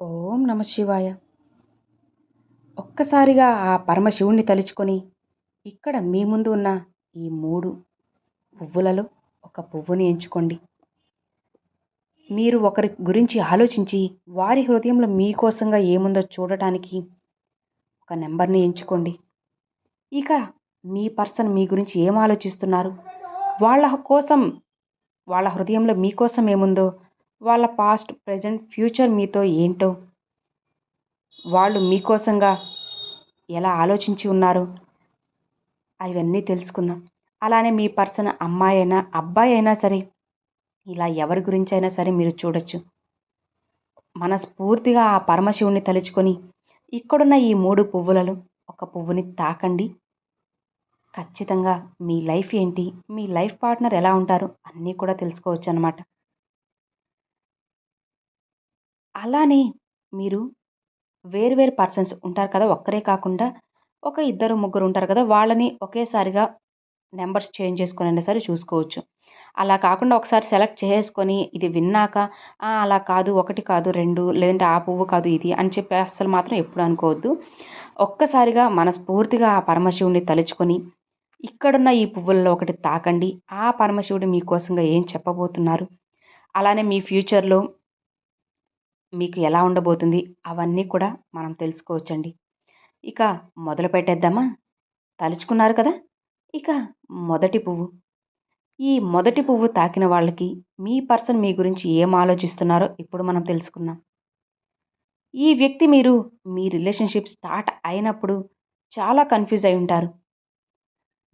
ఓం నమ శివాయ. ఒక్కసారిగా ఆ పరమశివుణ్ణి తలుచుకొని ఇక్కడ మీ ముందు ఉన్న ఈ మూడు పువ్వులలో ఒక పువ్వుని ఎంచుకోండి. మీరు ఒకరి గురించి ఆలోచించి వారి హృదయంలో మీకోసంగా ఏముందో చూడటానికి ఒక నెంబర్ని ఎంచుకోండి. ఇక మీ పర్సన్ మీ గురించి ఏం ఆలోచిస్తున్నారు? వాళ్ళ కోసం వాళ్ళ హృదయంలో మీకోసం ఏముందో వాళ్ళ పాస్ట్ ప్రజెంట్ ఫ్యూచర్ మీతో ఏంటో? వాళ్ళు మీకోసంగా ఎలా ఆలోచించి ఉన్నారు? అవన్నీ తెలుసుకుందాం. అలానే మీ పర్సన్ అమ్మాయి అయినా అబ్బాయి అయినా సరే ఇలా ఎవరి గురించి అయినా సరే మీరు చూడొచ్చు. మనస్ఫూర్తిగా ఆ పరమశివుణ్ణి తలుచుకొని ఇక్కడున్న ఈ మూడు పువ్వులలో ఒక పువ్వుని తాకండి. ఖచ్చితంగా మీ లైఫ్ ఏంటి? మీ లైఫ్ పార్ట్నర్ ఎలా ఉంటారు? అన్నీ కూడా తెలుసుకోవచ్చు అనమాట అలానే మీరు వేరు వేరు పర్సన్స్ ఉంటారు కదా ఒక్కరే కాకుండా ఒక ఇద్దరు ముగ్గురు ఉంటారు కదా వాళ్ళని ఒకేసారిగా నెంబర్స్ చేంజ్ చేసుకుని సరే చూసుకోవచ్చు. అలా కాకుండా ఒకసారి సెలెక్ట్ చేసుకొని ఇది విన్నాక అలా కాదు ఒకటి కాదు రెండు లేదంటే ఆ పువ్వు కాదు ఇది అని చెప్పి అస్సలు మాత్రం ఎప్పుడు అనుకోవద్దు. ఒక్కసారిగా మనస్ఫూర్తిగా ఆ పరమశివుని తలుచుకొని ఇక్కడున్న ఈ పువ్వుల్లో ఒకటి తాకండి ఆ పరమశివుడు మీకోసంగా ఏం చెప్పబోతున్నారు? అలానే మీ ఫ్యూచర్లో మీకు ఎలా ఉండబోతుంది అవన్నీ కూడా మనం తెలుసుకోవచ్చండి. ఇక మొదలు పెట్టేద్దామా? తలుచుకున్నారు కదా? ఇక మొదటి పువ్వు. ఈ మొదటి పువ్వు తాకిన వాళ్ళకి మీ పర్సన్ మీ గురించి ఏం ఆలోచిస్తున్నారో ఇప్పుడు మనం తెలుసుకుందాం. ఈ వ్యక్తి మీరు మీ రిలేషన్షిప్ స్టార్ట్ అయినప్పుడు చాలా కన్ఫ్యూజ్ అయి ఉంటారు.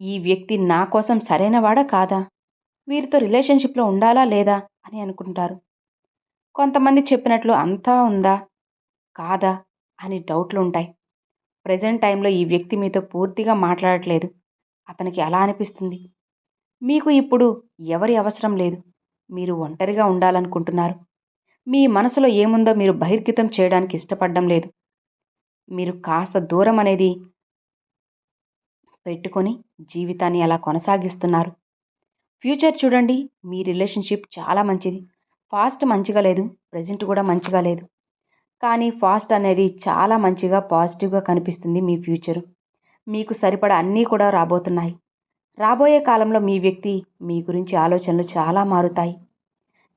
ఈ వ్యక్తి నా కోసం సరైనవాడా కాదా? వీరితో రిలేషన్షిప్లో ఉండాలా లేదా అని అనుకుంటారు. కొంతమంది చెప్పినట్లు అంతా ఉందా? కాదా? అని డౌట్లు ఉంటాయి ప్రజెంట్ టైంలో ఈ వ్యక్తి మీతో పూర్తిగా మాట్లాడట్లేదు. అతనికి ఎలా అనిపిస్తుంది. మీకు ఇప్పుడు ఎవరి అవసరం లేదు? మీరు ఒంటరిగా ఉండాలనుకుంటున్నారు. మీ మనసులో ఏముందో మీరు బహిర్గతం చేయడానికి ఇష్టపడడం లేదు. మీరు కాస్త దూరం అనేది పెట్టుకొని జీవితాన్ని అలా కొనసాగిస్తున్నారు. ఫ్యూచర్ చూడండి మీ రిలేషన్షిప్ చాలా మంచిది. ఫాస్ట్ మంచిగా లేదు ప్రజెంట్ కూడా మంచిగా లేదు. కానీ ఫాస్ట్ అనేది చాలా మంచిగా పాజిటివ్గా కనిపిస్తుంది మీ ఫ్యూచరు. మీకు సరిపడా అన్నీ కూడా రాబోతున్నాయి. రాబోయే కాలంలో మీ వ్యక్తి మీ గురించి ఆలోచనలు చాలా మారుతాయి.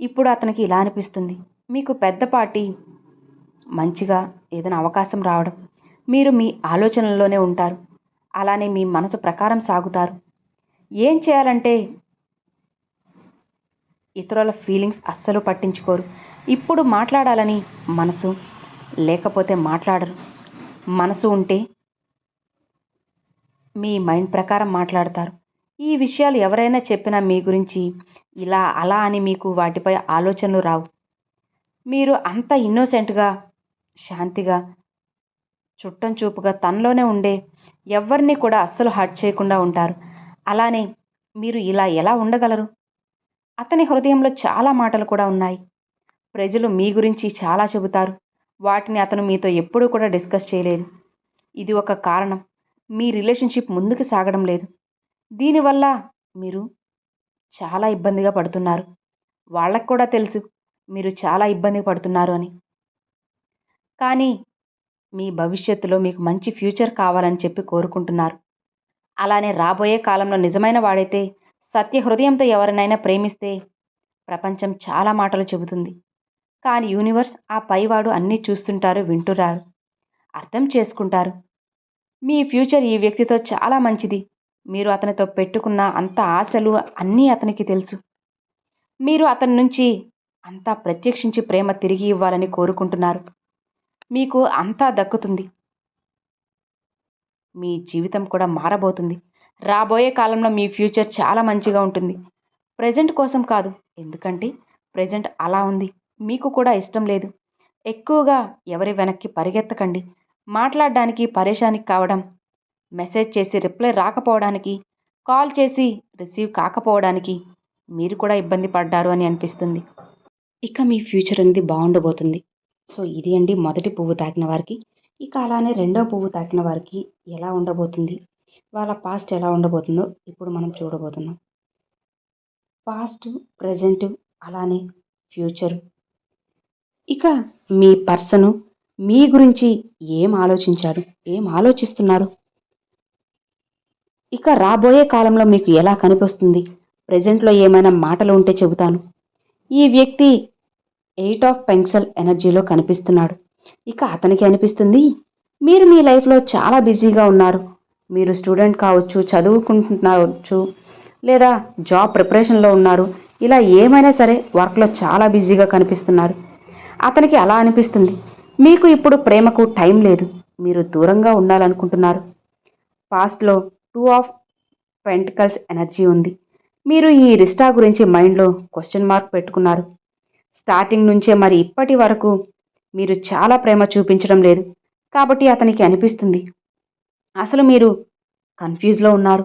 ఇప్పుడు అతనికి ఇలా అనిపిస్తుంది. మీకు పెద్దపాటి మంచిగా ఏదైనా అవకాశం రావడం. మీరు మీ ఆలోచనల్లోనే ఉంటారు. అలానే మీ మనసు ప్రకారం సాగుతారు. ఏం చేయాలంటే ఇతరుల ఫీలింగ్స్ అస్సలు పట్టించుకోరు. ఇప్పుడు మాట్లాడాలని మనసు లేకపోతే మాట్లాడరు. మనసు ఉంటే మీ మైండ్ ప్రకారం మాట్లాడతారు. ఈ విషయాలు ఎవరైనా చెప్పినా మీ గురించి ఇలా అలా అని మీకు వాటిపై ఆలోచనలు రావు. మీరు అంత ఇన్నోసెంట్గా శాంతిగా చుట్టం చూపుగా తనలోనే ఉండే ఎవరిని కూడా అస్సలు హర్ట్ చేయకుండా ఉంటారు. అలానే మీరు ఇలా ఎలా ఉండగలరు? అతని హృదయంలో చాలా మాటలు కూడా ఉన్నాయి. ప్రజలు మీ గురించి చాలా చెబుతారు. వాటిని అతను మీతో ఎప్పుడూ కూడా డిస్కస్ చేయలేదు. ఇది ఒక కారణం. మీ రిలేషన్షిప్ ముందుకు సాగడం లేదు. దీనివల్ల మీరు చాలా ఇబ్బందిగా పడుతున్నారు. వాళ్ళకు కూడా తెలుసు మీరు చాలా ఇబ్బంది పడుతున్నారు అని. కానీ మీ భవిష్యత్తులో మీకు మంచి ఫ్యూచర్ కావాలని చెప్పి కోరుకుంటున్నారు. అలానే రాబోయే కాలంలో నిజమైన వాడైతే సత్య హృదయంతో ఎవరినైనా ప్రేమిస్తే ప్రపంచం చాలా మాటలు చెబుతుంది. కానీ యూనివర్స్ ఆ పైవాడు అన్నీ చూస్తుంటారు వింటున్నారు అర్థం చేసుకుంటారు. మీ ఫ్యూచర్ ఈ వ్యక్తితో చాలా మంచిది. మీరు అతనితో పెట్టుకున్న అంత ఆశలు అన్నీ అతనికి తెలుసు. మీరు అతని నుంచి అంతా ప్రత్యక్షించి ప్రేమ తిరిగి ఇవ్వాలని కోరుకుంటున్నారు. మీకు అంతా దక్కుతుంది. మీ జీవితం కూడా మారబోతుంది. రాబోయే కాలంలో మీ ఫ్యూచర్ చాలా మంచిగా ఉంటుంది. ప్రజెంట్ కోసం కాదు ఎందుకంటే ప్రజెంట్ అలా ఉంది. మీకు కూడా ఇష్టం లేదు. ఎక్కువగా ఎవరి వెనక్కి పరిగెత్తకండి. మాట్లాడడానికి పరేషానికి కావడం మెసేజ్ చేసి రిప్లై రాకపోవడానికి కాల్ చేసి రిసీవ్ కాకపోవడానికి మీరు కూడా ఇబ్బంది పడ్డారు అని అనిపిస్తుంది. ఇక మీ ఫ్యూచర్ అనేది బాగుండబోతుంది. సో ఇది అండి మొదటి పువ్వు తాకిన వారికి ఇక అలానే రెండో పువ్వు తాకిన వారికి ఎలా ఉండబోతుంది? వాళ్ళ పాస్ట్ ఎలా ఉండబోతుందో ఇప్పుడు మనం చూడబోతున్నాం. పాస్ట్ ప్రజెంట్ అలానే ఫ్యూచర్ ఇక మీ పర్సను మీ గురించి ఏం ఆలోచించాడు ఏం ఆలోచిస్తున్నారు? ఇక రాబోయే కాలంలో మీకు ఎలా కనిపిస్తుంది? ప్రజెంట్లో ఏమైనా మాటలు ఉంటే చెబుతాను. ఈ వ్యక్తి ఎయిట్ ఆఫ్ పెన్సల్ ఎనర్జీలో కనిపిస్తున్నాడు. ఇక అతనికి అనిపిస్తుంది మీరు మీ లైఫ్లో చాలా బిజీగా ఉన్నారు. మీరు స్టూడెంట్ కావచ్చు చదువుకుంటున్నారు లేదా జాబ్ ప్రిపరేషన్లో ఉన్నారు ఇలా ఏమైనా సరే వర్క్లో చాలా బిజీగా కనిపిస్తున్నారు. అతనికి అలా అనిపిస్తుంది. మీకు ఇప్పుడు ప్రేమకు టైం లేదు. మీరు దూరంగా ఉండాలనుకుంటున్నారు. పాస్ట్లో టూ ఆఫ్ పెంటికల్స్ ఎనర్జీ ఉంది. మీరు ఈ రిస్టా గురించి మైండ్లో క్వశ్చన్ మార్క్ పెట్టుకున్నారు. స్టార్టింగ్ నుంచే మరి ఇప్పటి వరకు మీరు చాలా ప్రేమ చూపించడం లేదు. కాబట్టి అతనికి అనిపిస్తుంది. అసలు మీరు కన్ఫ్యూజ్లో ఉన్నారు.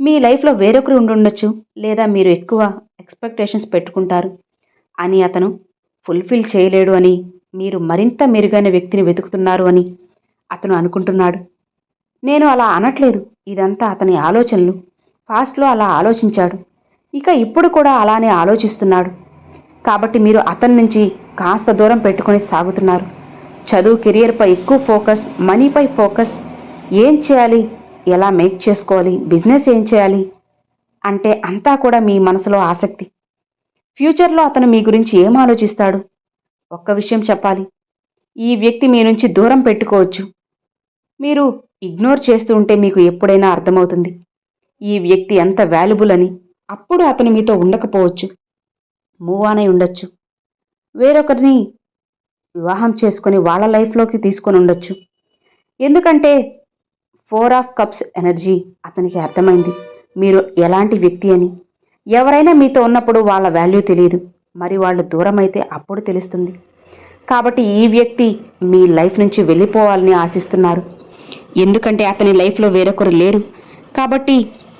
మీ లైఫ్లో వేరొకరు ఉండుండొచ్చు లేదా మీరు ఎక్కువ ఎక్స్పెక్టేషన్స్ పెట్టుకుంటారు అని అతను ఫుల్ఫిల్ చేయలేడు అని మీరు మరింత మెరుగైన వ్యక్తిని వెతుకుతున్నారు అని అతను అనుకుంటున్నాడు. నేను అలా అనట్లేదు. ఇదంతా అతని ఆలోచనలు. ఫాస్ట్లో అలా ఆలోచించాడు. ఇక ఇప్పుడు కూడా అలానే ఆలోచిస్తున్నాడు. కాబట్టి మీరు అతని నుంచి కాస్త దూరం పెట్టుకొని సాగుతున్నారు. చదువు కెరియర్పై ఎక్కువ ఫోకస్ మనీపై ఫోకస్ ఏం చేయాలి? ఎలా మేక్ చేసుకోవాలి? బిజినెస్ ఏం చేయాలి? అంటే అంతా కూడా మీ మనసులో ఆసక్తి. ఫ్యూచర్లో అతను మీ గురించి ఏం ఆలోచిస్తాడు? ఒక్క విషయం చెప్పాలి. ఈ వ్యక్తి మీ నుంచి దూరం పెట్టుకోవచ్చు. మీరు ఇగ్నోర్ చేస్తూ ఉంటే మీకు ఎప్పుడైనా అర్థమవుతుంది. ఈ వ్యక్తి ఎంత వాల్యుబుల్ అని. అప్పుడు అతను మీతో ఉండకపోవచ్చు. మూవ్ ఆన్ అయి ఉండొచ్చు. వేరొకరిని వివాహం చేసుకొని వాళ్ళ లైఫ్లోకి తీసుకొని ఉండొచ్చు. ఎందుకంటే ఫోర్ ఆఫ్ కప్స్ ఎనర్జీ అతనికి అర్థమైంది. మీరు ఎలాంటి వ్యక్తి అని? ఎవరైనా మీతో ఉన్నప్పుడు వాళ్ళ వాల్యూ తెలియదు. మరి వాళ్ళు దూరం అయితే అప్పుడు తెలుస్తుంది. కాబట్టి ఈ వ్యక్తి మీ లైఫ్ నుంచి వెళ్ళిపోవాలని ఆశిస్తున్నారు. ఎందుకంటే అతని లైఫ్లో వేరొకరు లేరు. కాబట్టి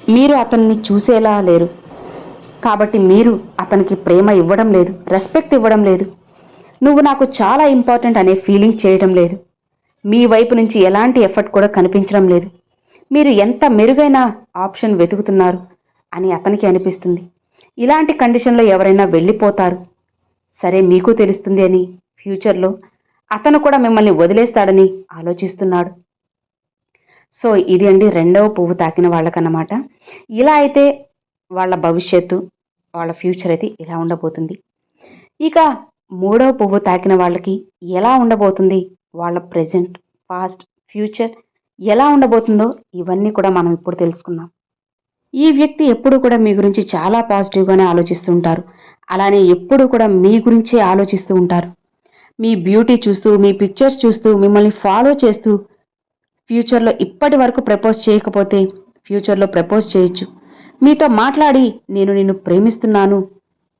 మీరు అతన్ని చూసేలా లేరు. కాబట్టి మీరు అతనికి ప్రేమ ఇవ్వడం లేదు రెస్పెక్ట్ ఇవ్వడం లేదు. నువ్వు నాకు చాలా ఇంపార్టెంట్ అనే ఫీలింగ్ చేయడం లేదు. మీ వైపు నుంచి ఎలాంటి ఎఫర్ట్ కూడా కనిపించడం లేదు. మీరు ఎంత మెరుగైన ఆప్షన్ వెతుకుతున్నారు అని అతనికి అనిపిస్తుంది. ఇలాంటి కండిషన్లో ఎవరైనా వెళ్ళిపోతారు. సరే మీకు తెలుస్తుంది అని ఫ్యూచర్లో అతను కూడా మిమ్మల్ని వదిలేస్తాడని ఆలోచిస్తున్నాడు. సో ఇది అండి రెండవ పువ్వు తాకిన వాళ్ళకన్నమాట. ఇలా అయితే వాళ్ళ భవిష్యత్తు వాళ్ళ ఫ్యూచర్ అయితే ఇలా ఉండబోతుంది. ఇక మూడవ పువ్వు తాకిన వాళ్ళకి ఎలా ఉండబోతుంది? వాళ్ళ ప్రజెంట్ పాస్ట్ ఫ్యూచర్ ఎలా ఉండబోతుందో ఇవన్నీ కూడా మనం ఇప్పుడు తెలుసుకుందాం. ఈ వ్యక్తి ఎప్పుడు కూడా మీ గురించి చాలా పాజిటివ్గానే ఆలోచిస్తూ ఉంటారు. అలానే ఎప్పుడు కూడా మీ గురించే ఆలోచిస్తూ ఉంటారు. మీ బ్యూటీ చూస్తూ మీ పిక్చర్స్ చూస్తూ మిమ్మల్ని ఫాలో చేస్తూ ఫ్యూచర్లో ఇప్పటి వరకు ప్రపోజ్ చేయకపోతే ఫ్యూచర్లో ప్రపోజ్ చేయొచ్చు. మీతో మాట్లాడి నేను నిన్ను ప్రేమిస్తున్నాను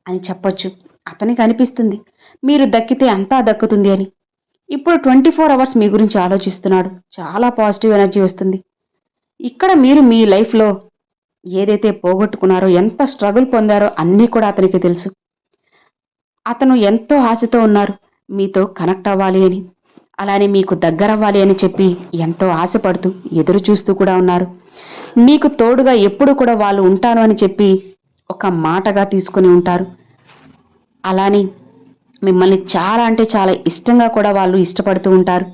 అని చెప్పొచ్చు. అతనికి అనిపిస్తుంది. మీరు దక్కితే అంతా దక్కుతుంది అని. ఇప్పుడు ట్వంటీ ఫోర్ అవర్స్ మీ గురించి ఆలోచిస్తున్నాడు. చాలా పాజిటివ్ ఎనర్జీ వస్తుంది. ఇక్కడ మీరు మీ లైఫ్లో ఏదైతే పోగొట్టుకున్నారో ఎంత స్ట్రగుల్ పొందారో అన్నీ కూడా అతనికి తెలుసు. అతను ఎంతో ఆశతో ఉన్నారు. మీతో కనెక్ట్ అవ్వాలి అని. అలానే మీకు దగ్గరవ్వాలి అని చెప్పి ఎంతో ఆశపడుతూ ఎదురు చూస్తూ కూడా ఉన్నారు. మీకు తోడుగా ఎప్పుడు కూడా వాళ్ళు ఉంటాను అని చెప్పి ఒక మాటగా తీసుకుని ఉంటారు. అలానే మిమ్మల్ని చాలా అంటే చాలా ఇష్టంగా కూడా వాళ్ళు ఇష్టపడుతూ ఉంటారు.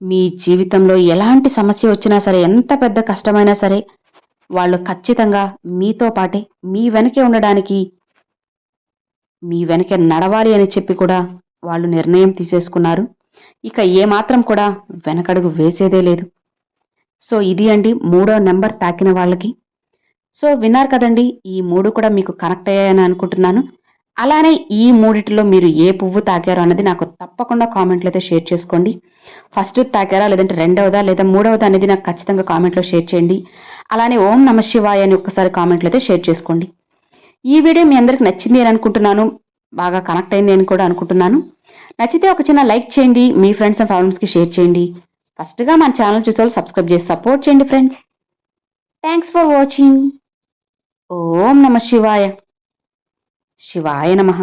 మీ జీవితంలో ఎలాంటి సమస్య వచ్చినా సరే ఎంత పెద్ద కష్టమైనా సరే వాళ్ళు ఖచ్చితంగా మీతో పాటే మీ వెనకే ఉండడానికి మీ వెనకే నడవాలి అని చెప్పి కూడా వాళ్ళు నిర్ణయం తీసేసుకున్నారు. ఇక ఏమాత్రం కూడా వెనకడుగు వేసేదే లేదు. సో ఇది అండి మూడో నెంబర్ తాకిన వాళ్ళకి. సో విన్నారు కదండి ఈ మూడు కూడా మీకు కనెక్ట్ అయ్యాయని అనుకుంటున్నాను. అలానే ఈ మూడిటిలో మీరు ఏ పువ్వు తాకారో అన్నది నాకు తప్పకుండా కామెంట్లో అయితే షేర్ చేసుకోండి. ఫస్ట్ తాకారా లేదంటే రెండవదా లేదా మూడవదా అనేది నాకు ఖచ్చితంగా కామెంట్లో షేర్ చేయండి. అలానే ఓం నమ శివాయ అని ఒక్కసారి కామెంట్లో అయితే షేర్ చేసుకోండి. ఈ వీడియో మీ అందరికి నచ్చింది అని అనుకుంటున్నాను. బాగా కనెక్ట్ అయింది అని కూడా అనుకుంటున్నాను. నచ్చితే ఒక చిన్న లైక్ చేయండి. మీ ఫ్రెండ్స్ అండ్ ఫ్యామిలీస్కి షేర్ చేయండి. ఫస్ట్గా మన ఛానల్ చూసే వాళ్ళు సబ్స్క్రైబ్ చేసి సపోర్ట్ చేయండి ఫ్రెండ్స్. Thanks for watching. ఓం నమ శివాయ. శివాయ నమః.